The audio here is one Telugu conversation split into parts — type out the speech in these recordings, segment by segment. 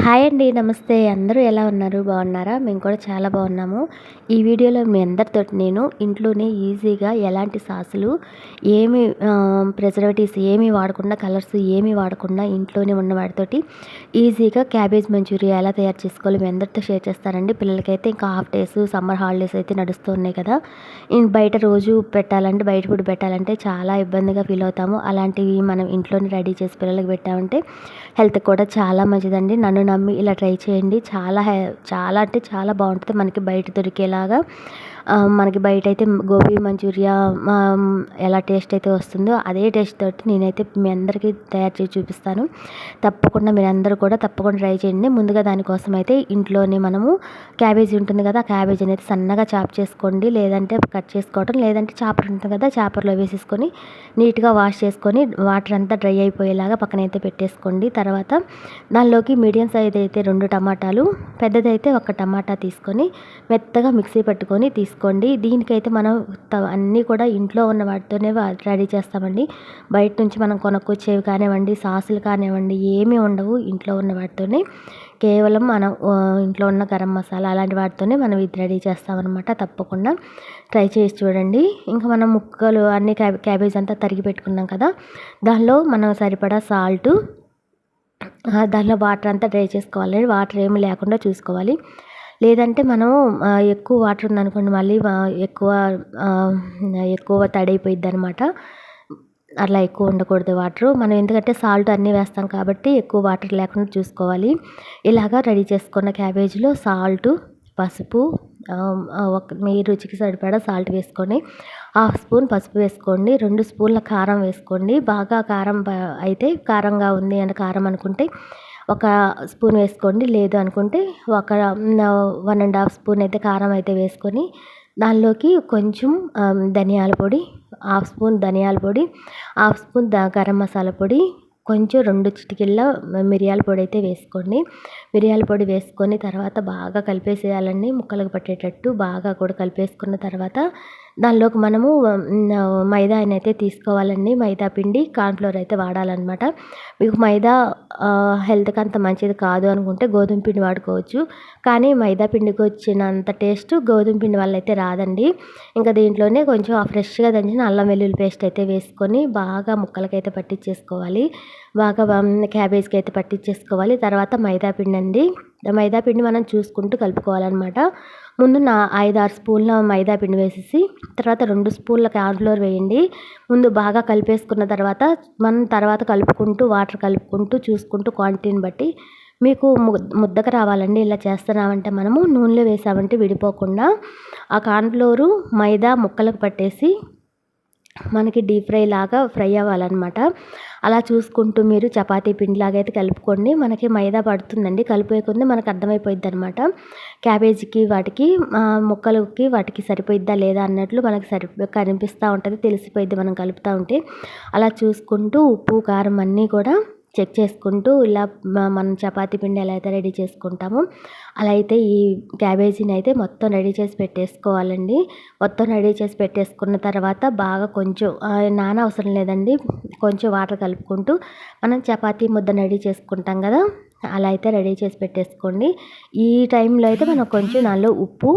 హాయ్ అండి నమస్తే. అందరూ ఎలా ఉన్నారు? బాగున్నారా? మేము కూడా చాలా బాగున్నాము. ఈ వీడియోలో మీ అందరితోటి నేను ఇంట్లోనే ఈజీగా ఎలాంటి సాసులు ఏమి ప్రిజర్వేటివ్స్ ఏమి వాడకుండా కలర్స్ ఏమి వాడకుండా ఇంట్లోనే ఉన్న వాటితోటి ఈజీగా క్యాబేజ్ మంచూరియా ఎలా తయారు చేసుకోవాలి మీ అందరితో షేర్ చేస్తానండి. పిల్లలకైతే ఇంకా హాఫ్ డేస్ సమ్మర్ హాలిడేస్ అయితే నడుస్తూ ఉన్నాయి కదా. బయట రోజు పెట్టాలంటే బయట ఫుడ్ పెట్టాలంటే చాలా ఇబ్బందిగా ఫీల్ అవుతాము. అలాంటివి మనం ఇంట్లోనే రెడీ చేసి పిల్లలకి పెట్టామంటే హెల్త్ కూడా చాలా మంచిదండి. నన్ను నమ్మి ఇలా ట్రై చేయండి. చాలా చాలా అంటే చాలా బాగుంటుంది మనకి బయట దొరికేలాగా. మనకి బయట అయితే గోబీ మంచూరియా ఎలా టేస్ట్ అయితే వస్తుందో అదే టేస్ట్ తోటి నేనైతే మీ అందరికీ తయారు చేసి చూపిస్తాను. తప్పకుండా మీరు అందరూ కూడా తప్పకుండా ట్రై చేయండి. ముందుగా దానికోసం అయితే ఇంట్లోనే మనము క్యాబేజీ ఉంటుంది కదా క్యాబేజీ అనేది సన్నగా చాప్ చేసుకోండి. లేదంటే కట్ చేసుకోవటం లేదంటే చాపర్ ఉంటుంది కదా చాపర్లో వేసేసుకొని నీట్గా వాష్ చేసుకొని వాటర్ అంతా డ్రై అయిపోయేలాగా పక్కనైతే పెట్టేసుకోండి. తర్వాత దానిలోకి మీడియం సైజ్ అయితే రెండు టమాటాలు పెద్దదైతే ఒక టమాటా తీసుకొని మెత్తగా మిక్సీ పెట్టుకొని తీసుకు తీసుకోండి. దీనికైతే మనం అన్నీ కూడా ఇంట్లో ఉన్న వాటితోనే రెడీ చేస్తామండి. బయట నుంచి మనం కొనుక్కొచ్చేవి కానివ్వండి సాసులు కానివ్వండి ఏమీ ఉండవు ఇంట్లో ఉన్న వాటితోనే. కేవలం మనం ఇంట్లో ఉన్న గరం మసాలా అలాంటి వాటితోనే మనం ఇది రెడీ చేస్తామన్నమాట. తప్పకుండా ట్రై చేసి చూడండి. ఇంకా మనం ముక్కలు అన్ని క్యాబేజ్ అంతా తరిగి పెట్టుకున్నాం కదా. దానిలో మనం సరిపడా సాల్టు దానిలో వాటర్ అంతా డ్రై చేసుకోవాలి వాటర్ ఏమి లేకుండా చూసుకోవాలి. లేదంటే మనం ఎక్కువ వాటర్ ఉందనుకోండి మళ్ళీ ఎక్కువ ఎక్కువ తడైపోయిద్ది అనమాట అట్లా ఎక్కువ ఉండకూడదు వాటర్. మనం ఎందుకంటే సాల్ట్ అన్నీ వేస్తాం కాబట్టి ఎక్కువ వాటర్ లేకుండా చూసుకోవాలి. ఇలాగా రెడీ చేసుకున్న క్యాబేజీలో సాల్ట్ పసుపు ఒక మీ రుచికి సరిపడా సాల్ట్ వేసుకొని హాఫ్ స్పూన్ పసుపు వేసుకోండి రెండు స్పూన్ల కారం వేసుకోండి. బాగా కారం అయితే కారంగా ఉంది అని కారం అనుకుంటే ఒక స్పూన్ వేసుకోండి. లేదు అనుకుంటే ఒక వన్ అండ్ హాఫ్ స్పూన్ అయితే కారం అయితే వేసుకొని దానిలోకి కొంచెం ధనియాల పొడి హాఫ్ స్పూన్ ధనియాల పొడి హాఫ్ స్పూన్ గరం మసాలా పొడి కొంచెం రెండు చిటికెళ్ళ మిరియాల పొడి అయితే వేసుకోండి. మిరియాల పొడి వేసుకొని తర్వాత బాగా కలిపేసేయాలండి. ముక్కలకు పట్టేటట్టు బాగా కూడా కలిపేసుకున్న తర్వాత దానిలోకి మనము మైదా అయితే తీసుకోవాలండి. మైదా పిండి కార్న్ఫ్లోర్ అయితే వాడాలన్నమాట. మీకు మైదా హెల్త్కి అంత మంచిది కాదు అనుకుంటే గోధుమ పిండి వాడుకోవచ్చు. కానీ మైదా పిండికి వచ్చినంత టేస్ట్ గోధుమ పిండి వల్ల అయితే రాదండి. ఇంకా దీంట్లోనే కొంచెం ఫ్రెష్గా దంచిన అల్లం వెల్లుల్లి పేస్ట్ అయితే వేసుకొని బాగా ముక్కలకైతే పట్టించేసుకోవాలి. బాగా క్యాబేజ్కి అయితే పట్టించేసుకోవాలి. తర్వాత మైదా పిండి అండి మైదా పిండి మనం చూసుకుంటూ కలుపుకోవాలన్నమాట. ముందు నా ఐదు ఆరు స్పూన్ల మైదా పిండి వేసేసి తర్వాత రెండు స్పూన్ల కార్న్ఫ్లోర్ వేయండి. ముందు బాగా కలిపేసుకున్న తర్వాత మనం తర్వాత కలుపుకుంటూ వాటర్ కలుపుకుంటూ చూసుకుంటూ క్వాంటిటీని బట్టి మీకు ముద్దకు రావాలండి. ఇలా చేస్తున్నామంటే మనము నూనెలో వేసామంటే విడిపోకుండా ఆ కార్న్ఫ్లోరు మైదా ముక్కలకు పట్టేసి మనకి డీప్ ఫ్రై లాగా ఫ్రై అవ్వాలన్నమాట. అలా చూసుకుంటూ మీరు చపాతీ పిండిలాగా అయితే కలుపుకోండి. మనకి మైదా పడుతుందండి. కలిపే కొద్ది మనకు అర్థమైపోయింది అనమాట క్యాబేజీకి వాటికి ముక్కలకి వాటికి సరిపోయిద్దా లేదా అన్నట్లు మనకి సరి కనిపిస్తూ ఉంటుంది. తెలిసిపోయిద్ది మనం కలుపుతూ ఉంటే. అలా చూసుకుంటూ ఉప్పు కారం అన్నీ కూడా చెక్ చేసుకుంటూ ఇలా మనం చపాతీ పిండి ఎలా అయితే రెడీ చేసుకుంటామో అలా అయితే ఈ క్యాబేజీని అయితే మొత్తం రెడీ చేసి పెట్టేసుకోవాలండి. మొత్తం రెడీ చేసి పెట్టేసుకున్న తర్వాత బాగా కొంచెం నాన అవసరం లేదండి. కొంచెం వాటర్ కలుపుకుంటూ మనం చపాతీ ముద్ద రెడీ చేసుకుంటాం కదా అలా అయితే రెడీ చేసి పెట్టేసుకోండి. ఈ టైంలో అయితే మనం కొంచెం దానిలో ఉప్పు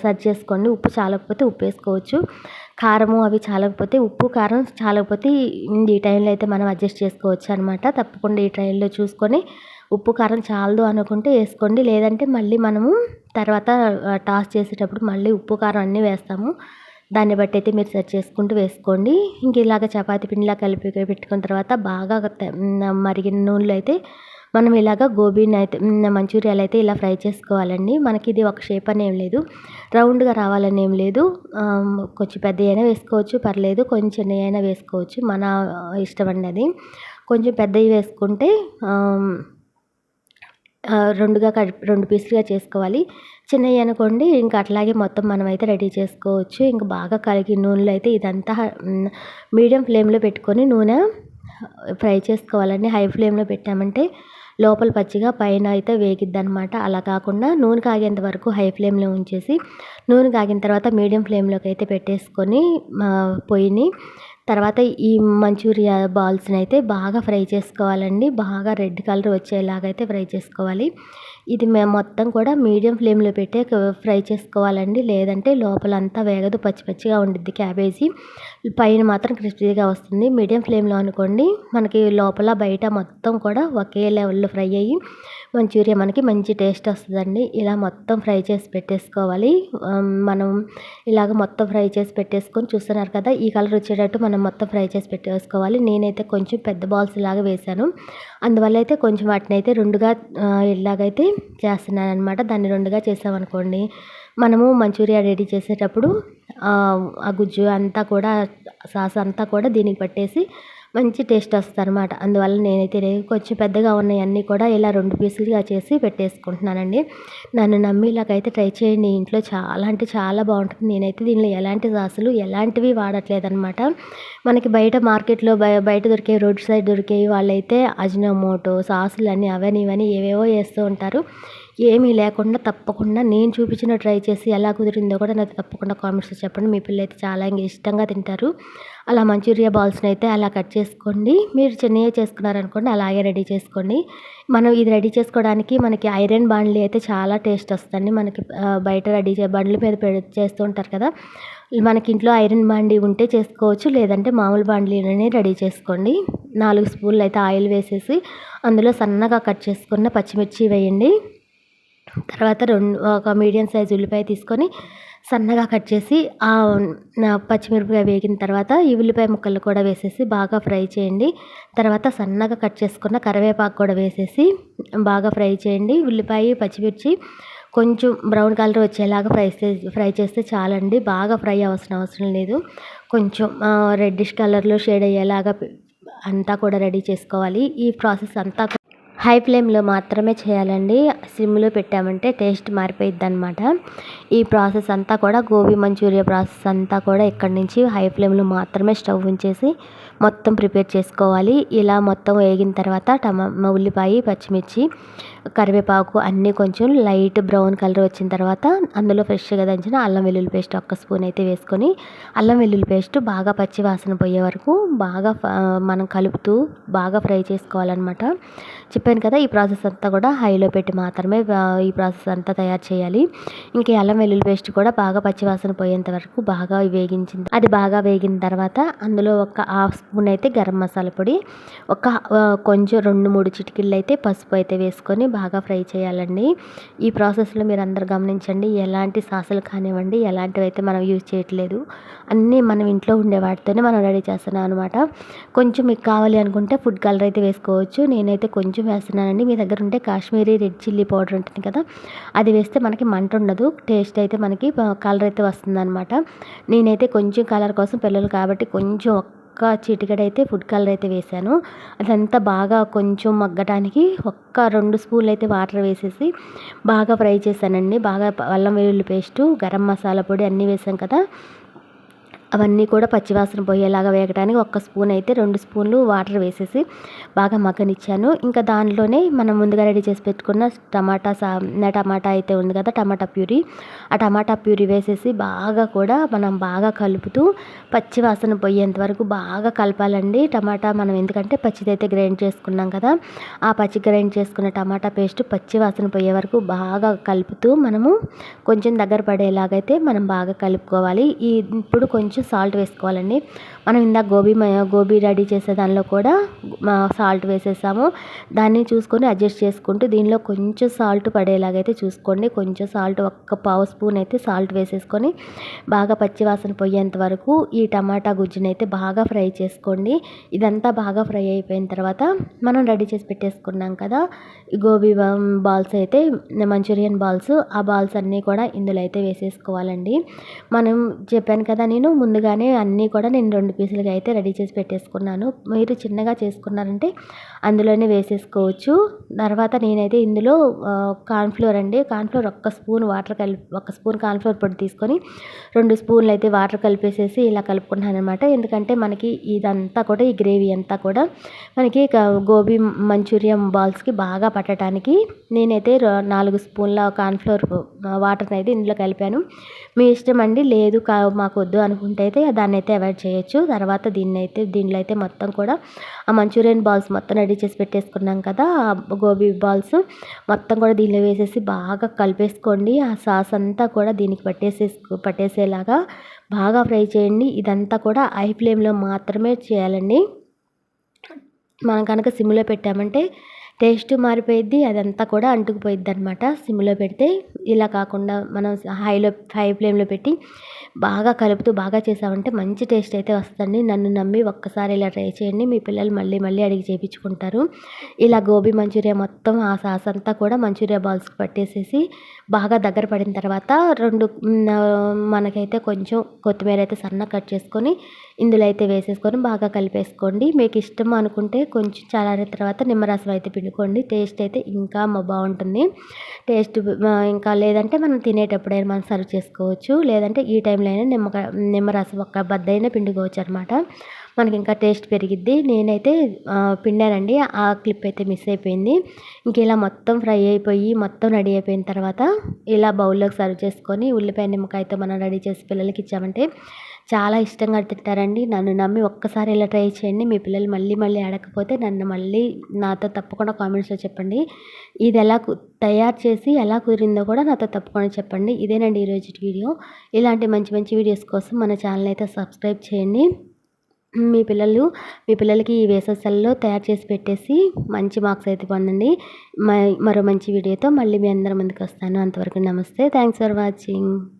సర్చ్ చేసుకోండి. ఉప్పు చాలకపోతే ఉప్పు వేసుకోవచ్చు. కారము అవి చాలకపోతే ఉప్పు కారం చాలకపోతే ఈ టైంలో అయితే మనం అడ్జస్ట్ చేసుకోవచ్చు అనమాట తప్పకుండా ఈ టైంలో చూసుకొని ఉప్పు కారం చాలదు అనుకుంటే వేసుకోండి. లేదంటే మళ్ళీ మనము తర్వాత టాస్ చేసేటప్పుడు మళ్ళీ ఉప్పు కారం అన్నీ వేస్తాము. దాన్ని బట్టి అయితే మీరు సెట్ చేసుకుంటూ వేసుకోండి. ఇంక ఇలాగ చపాతి పిండిలా కలిపి పెట్టుకున్న తర్వాత బాగా మరిగిన నూనెలో అయితే మనం ఇలాగ గోబీని అయితే మంచూరియాలు అయితే ఇలా ఫ్రై చేసుకోవాలండి. మనకి ఇది ఒక షేప్ అని ఏం లేదు. రౌండ్గా రావాలని ఏం లేదు. కొంచెం పెద్ద అయినా వేసుకోవచ్చు పర్లేదు. కొంచెం చిన్న అయినా వేసుకోవచ్చు. మన ఇష్టం అండి అది. కొంచెం పెద్దవి వేసుకుంటే రెండుగా కలిపి రెండు పీసులుగా చేసుకోవాలి. చిన్నవి అనుకోండి ఇంకా అట్లాగే మొత్తం మనం అయితే రెడీ చేసుకోవచ్చు. ఇంకా బాగా కలిగి నూనెలో అయితే ఇదంతా మీడియం ఫ్లేమ్లో పెట్టుకొని నూనె ఫ్రై చేసుకోవాలండి హై ఫ్లేమ్లో పెట్టామంటే లోపల పచ్చిగా పైన అయితే వేగిద్ది అనమాట అలా కాకుండా నూనె కాగేంత వరకు హై ఫ్లేమ్లో ఉంచేసి నూనె కాగిన తర్వాత మీడియం ఫ్లేమ్లోకి అయితే పెట్టేసుకొని పొయ్యిని తర్వాత ఈ మంచూరియా బాల్స్ని అయితే బాగా ఫ్రై చేసుకోవాలండి. బాగా రెడ్ కలర్ వచ్చేలాగైతే ఫ్రై చేసుకోవాలి. ఇది మేము మొత్తం కూడా మీడియం ఫ్లేమ్లో పెట్టే ఫ్రై చేసుకోవాలండి. లేదంటే లోపలంతా వేగదు. పచ్చి పచ్చిగా ఉండిద్ది క్యాబేజీ. పైన మాత్రం క్రిస్పీగా వస్తుంది. మీడియం ఫ్లేమ్లో అనుకోండి మనకి లోపల బయట మొత్తం కూడా ఒకే లెవెల్లో ఫ్రై అయ్యి మంచూరియా మనకి మంచి టేస్ట్ వస్తుందండి. ఇలా మొత్తం ఫ్రై చేసి పెట్టేసుకోవాలి. మనం ఇలాగ మొత్తం ఫ్రై చేసి పెట్టేసుకొని చూస్తున్నారు కదా ఈ కలర్ వచ్చేటట్టు మనం మొత్తం ఫ్రై చేసి పెట్టేసుకోవాలి. నేనైతే కొంచెం పెద్ద బాల్స్ లాగా వేశాను. అందువల్ల అయితే కొంచెం వాటిని అయితే రెండుగా ఇలాగైతే చేస్తున్నాను అనమాట దాన్ని రెండుగా చేసామనుకోండి మనము మంచూరియా రెడీ చేసేటప్పుడు ఆ గుజ్జు అంతా కూడా సాస్ అంతా కూడా దీనికి పట్టేసి మంచి టేస్ట్ వస్తుంది అనమాట అందువల్ల నేనైతే కొంచెం పెద్దగా ఉన్నాయన్నీ కూడా ఇలా రెండు పీసులుగా చేసి పెట్టేసుకుంటున్నానండి. నన్ను నమ్మి ఇలాగైతే ట్రై చేయండి. ఇంట్లో చాలా అంటే చాలా బాగుంటుంది. నేనైతే దీనిలో ఎలాంటి సాసులు ఎలాంటివి వాడట్లేదనమాట మనకి బయట మార్కెట్లో బయట దొరికే రోడ్ సైడ్ దొరికే వాళ్ళైతే అజినోమోటో సాసులు అన్నీ అవని ఇవని ఏవేవో వేస్తూ ఉంటారు. ఏమీ లేకుండా తప్పకుండా నేను చూపించిన ట్రై చేసి ఎలా కుదిరిందో కూడా నాకు తప్పకుండా కామెంట్స్లో చెప్పండి. మీ పిల్లలు అయితే చాలా ఇష్టంగా తింటారు. అలా మంచూరియా బాల్స్ని అయితే అలా కట్ చేసుకోండి. మీరు చిన్నవి చేసుకున్నారనుకోండి అలాగే రెడీ చేసుకోండి. మనం ఇది రెడీ చేసుకోవడానికి మనకి ఐరన్ బాండ్లీ అయితే చాలా టేస్ట్ వస్తుంది మనకి బయట రెడీ చే బండ్ల మీద చేస్తూ ఉంటారు కదా. మనకి ఇంట్లో ఐరన్ బాండీ ఉంటే చేసుకోవచ్చు లేదంటే మామూలు బాండ్లీలోనే రెడీ చేసుకోండి. నాలుగు స్పూన్లు అయితే ఆయిల్ వేసేసి అందులో సన్నగా కట్ చేసుకున్న పచ్చిమిర్చి వేయండి. తర్వాత రెండు ఒక మీడియం సైజ్ ఉల్లిపాయ తీసుకొని సన్నగా కట్ చేసి పచ్చిమిరపకాయ వేగిన తర్వాత ఈ ఉల్లిపాయ ముక్కలు కూడా వేసేసి బాగా ఫ్రై చేయండి. తర్వాత సన్నగా కట్ చేసుకున్న కరివేపాకు కూడా వేసేసి బాగా ఫ్రై చేయండి. ఉల్లిపాయ పచ్చిమిర్చి కొంచెం బ్రౌన్ కలర్ వచ్చేలాగా ఫ్రై ఫ్రై చేస్తే చాలండి. బాగా ఫ్రై అవసరం అవసరం లేదు. కొంచెం రెడ్డిష్ కలర్లో షేడ్ అయ్యేలాగా అంతా కూడా రెడీ చేసుకోవాలి. ఈ ప్రాసెస్ అంతా హై ఫ్లేమ్లో మాత్రమే చేయాలండి. సిమ్లో పెట్టామంటే టేస్ట్ మారిపోయిద్ది అనమాట ఈ ప్రాసెస్ అంతా కూడా గోబీ మంచూరియా ప్రాసెస్ అంతా కూడా ఇక్కడి నుంచి హై ఫ్లేమ్లో మాత్రమే స్టవ్ ఉంచేసి మొత్తం ప్రిపేర్ చేసుకోవాలి. ఇలా మొత్తం వేగిన తర్వాత టమా ఉల్లిపాయ పచ్చిమిర్చి కరివేపాకు అన్నీ కొంచెం లైట్ బ్రౌన్ కలర్ వచ్చిన తర్వాత అందులో ఫ్రెష్గా దంచిన అల్లం వెల్లుల్లి పేస్ట్ ఒక్క స్పూన్ అయితే వేసుకొని అల్లం వెల్లుల్లి పేస్ట్ బాగా పచ్చి వాసన పోయే వరకు బాగా మనం కలుపుతూ బాగా ఫ్రై చేసుకోవాలన్నమాట. చెప్పాను కదా ఈ ప్రాసెస్ అంతా కూడా హైలో పెట్టి మాత్రమే ఈ ప్రాసెస్ అంతా తయారు చేయాలి. ఇంకా అల్లం వెల్లుల్లి పేస్ట్ కూడా బాగా పచ్చి వాసన పోయేంత వరకు బాగా వేగించింది అది బాగా వేగిన తర్వాత అందులో ఒక హాఫ్ స్పూన్ అయితే గరం మసాలా పొడి ఒక కొంచెం రెండు మూడు చిటికీలు అయితే పసుపు అయితే వేసుకొని బాగా ఫ్రై చేయాలండి. ఈ ప్రాసెస్లో మీరు అందరు గమనించండి ఎలాంటి సాసులు కానివ్వండి ఎలాంటివి అయితే మనం యూజ్ చేయట్లేదు అన్నీ మనం ఇంట్లో ఉండే వాటితోనే మనం రెడీ చేస్తున్నాం అనమాట కొంచెం మీకు కావాలి అనుకుంటే ఫుడ్ కలర్ అయితే వేసుకోవచ్చు. నేనైతే కొంచెం వేస్తున్నానండి. మీ దగ్గర ఉంటే కాశ్మీరీ రెడ్ చిల్లీ పౌడర్ ఉంటుంది కదా అది వేస్తే మనకి మంట ఉండదు టేస్ట్ అయితే మనకి కలర్ అయితే వస్తుంది అనమాట నేనైతే కొంచెం కలర్ కోసం పిల్లలు కాబట్టి కొంచెం ఒక్క చిటికెడైతే ఫుడ్ కలర్ అయితే వేసాను అదంతా బాగా కొంచెం మగ్గటానికి ఒక్క రెండు స్పూన్లు అయితే వాటర్ వేసేసి బాగా ఫ్రై చేశానండి. బాగా అల్లం వెల్లుల్లి పేస్టు గరం మసాలా పొడి అన్నీ వేసాం కదా. అవన్నీ కూడా పచ్చివాసన పోయేలాగా వేగడానికి ఒక్క స్పూన్ అయితే రెండు స్పూన్లు వాటర్ వేసేసి బాగా మగ్గనిచ్చాను. ఇంకా దానిలోనే మనం ముందుగా రెడీ చేసి పెట్టుకున్న టమాటా సా టమాటా అయితే ఉంది కదా టమాటా ప్యూరీ. ఆ టమాటా ప్యూరీ వేసేసి బాగా కూడా మనం బాగా కలుపుతూ పచ్చివాసన పోయేంత వరకు బాగా కలపాలండి. టమాటా మనం ఎందుకంటే పచ్చిదైతే గ్రైండ్ చేసుకున్నాం కదా ఆ పచ్చి గ్రైండ్ చేసుకున్న టమాటా పేస్ట్ పచ్చివాసన పోయే వరకు బాగా కలుపుతూ మనము కొంచెం దగ్గర పడేలాగైతే మనం బాగా కలుపుకోవాలి. ఈ ఇప్పుడు కొంచెం కొంచెం సాల్ట్ వేసుకోవాలండి. మనం ఇందాక గోబీ గోబీ రెడీ చేసే దానిలో కూడా సాల్ట్ వేసేసాము. దాన్ని చూసుకొని అడ్జస్ట్ చేసుకుంటూ దీనిలో కొంచెం సాల్ట్ పడేలాగైతే చూసుకోండి. కొంచెం సాల్ట్ ఒక్క పావు స్పూన్ అయితే సాల్ట్ వేసేసుకొని బాగా పచ్చివాసన పోయేంత వరకు ఈ టమాటా గుజ్జుని అయితే బాగా ఫ్రై చేసుకోండి. ఇదంతా బాగా ఫ్రై అయిపోయిన తర్వాత మనం రెడీ చేసి పెట్టేసుకున్నాం కదా గోబీ బాల్స్ అయితే మంచూరియన్ బాల్స్ ఆ బాల్స్ అన్నీ కూడా ఇందులో అయితే వేసేసుకోవాలండి. మనం చెప్పాను కదా నేను ముందుగానే అన్నీ కూడా నేను రెండు పీసులుగా అయితే రెడీ చేసి పెట్టేసుకున్నాను. మీరు చిన్నగా చేసుకున్నారంటే అందులోనే వేసేసుకోవచ్చు. తర్వాత నేనైతే ఇందులో కార్న్ఫ్లోర్ అండి. కార్న్ఫ్లోర్ ఒక్క స్పూన్ వాటర్ కలిపి ఒక స్పూన్ కార్న్ఫ్లోర్ పొడి తీసుకొని రెండు స్పూన్లు అయితే వాటర్ కలిపేసేసి ఇలా కలుపుకుంటున్నాను అనమాట ఎందుకంటే మనకి ఇదంతా కూడా ఈ గ్రేవీ అంతా కూడా మనకి గోబీ మంచూరియం బాల్స్కి బాగా పట్టడానికి నేనైతే నాలుగు స్పూన్ల కార్న్ఫ్లోర్ వాటర్ని అయితే ఇందులో కలిపాను. మీ ఇష్టం అండి లేదు కా మాకు వద్దు అనుకుంటే అయితే దాన్ని అయితే అవాయిడ్ చేయొచ్చు. తర్వాత దీన్ని అయితే దీనిలో అయితే మొత్తం కూడా ఆ మంచూరియన్ బాల్స్ మొత్తం రెడీ చేసి పెట్టేసుకున్నాం కదా గోబీ బాల్స్ మొత్తం కూడా దీనిలో వేసేసి బాగా కలిపేసుకోండి. ఆ సాస్ అంతా కూడా దీనికి పట్టేసేసుకో పట్టేసేలాగా బాగా ఫ్రై చేయండి. ఇదంతా కూడా ఐ ఫ్లేమ్లో మాత్రమే చేయాలండి. మనం కనుక సిమ్లో పెట్టామంటే టేస్ట్ మారిపోయిద్ది అదంతా కూడా అంటుకుపోయిద్ది అనమాట సిమ్లో పెడితే ఇలా కాకుండా మనం హైలో హై ఫ్లేమ్లో పెట్టి బాగా కలుపుతూ బాగా చేసామంటే మంచి టేస్ట్ అయితే వస్తుంది నన్ను నమ్మి ఒక్కసారి ఇలా ట్రై చేయండి. మీ పిల్లలు మళ్ళీ మళ్ళీ అడిగి చేయించుకుంటారు ఇలా గోబీ మంచూరియా మొత్తం ఆ సాస్ అంతా కూడా మంచూరియా బాల్స్కి పట్టేసేసి బాగా దగ్గర పడిన తర్వాత రెండు మనకైతే కొంచెం కొత్తిమీర అయితే సన్న కట్ చేసుకొని ఇందులో అయితే వేసేసుకొని బాగా కలిపేసుకోండి. మీకు ఇష్టం అనుకుంటే కొంచెం చల్లారిన తర్వాత నిమ్మరసం అయితే పిండుకోండి. టేస్ట్ అయితే ఇంకా బాగుంటుంది. టేస్ట్ ఇంకా లేదంటే మనం తినేటప్పుడైనా మనం సర్వ్ చేసుకోవచ్చు. లేదంటే ఈ టైంలో అయినా నిమ్మకాయ నిమ్మరసం ఒక బద్దైనా పిండుకోవచ్చు అనమాట మనకి ఇంకా టేస్ట్ పెరిగిద్ది. నేనైతే పిండానండి. ఆ క్లిప్ అయితే మిస్ అయిపోయింది. ఇంక ఇలా మొత్తం ఫ్రై అయిపోయి మొత్తం రెడీ అయిపోయిన తర్వాత ఇలా బౌల్లోకి సర్వ్ చేసుకొని ఉల్లిపాయ నిమ్మకాయతో మనం రెడీ చేసి పిల్లలకి ఇచ్చామంటే చాలా ఇష్టంగా తింటారండి. నన్ను నమ్మి ఒక్కసారి ఇలా ట్రై చేయండి. మీ పిల్లలు మళ్ళీ మళ్ళీ అడగకపోతే నన్ను మళ్ళీ నాతో తప్పకుండా కామెంట్స్లో చెప్పండి. ఇది ఎలా తయారు చేసి ఎలా కుదిరిందో కూడా నాతో తప్పకుండా చెప్పండి. ఇదేనండి ఈరోజు వీడియో. ఇలాంటి మంచి మంచి వీడియోస్ కోసం మన ఛానల్ అయితే సబ్స్క్రైబ్ చేయండి. మీ పిల్లలు మీ పిల్లలకి ఈ వేసవి తయారు చేసి పెట్టేసి మంచి మార్క్స్ అయితే పొందండి. మరో మంచి వీడియోతో మళ్ళీ మీ అందరి ముందుకు వస్తాను. అంతవరకు నమస్తే. Thanks for watching.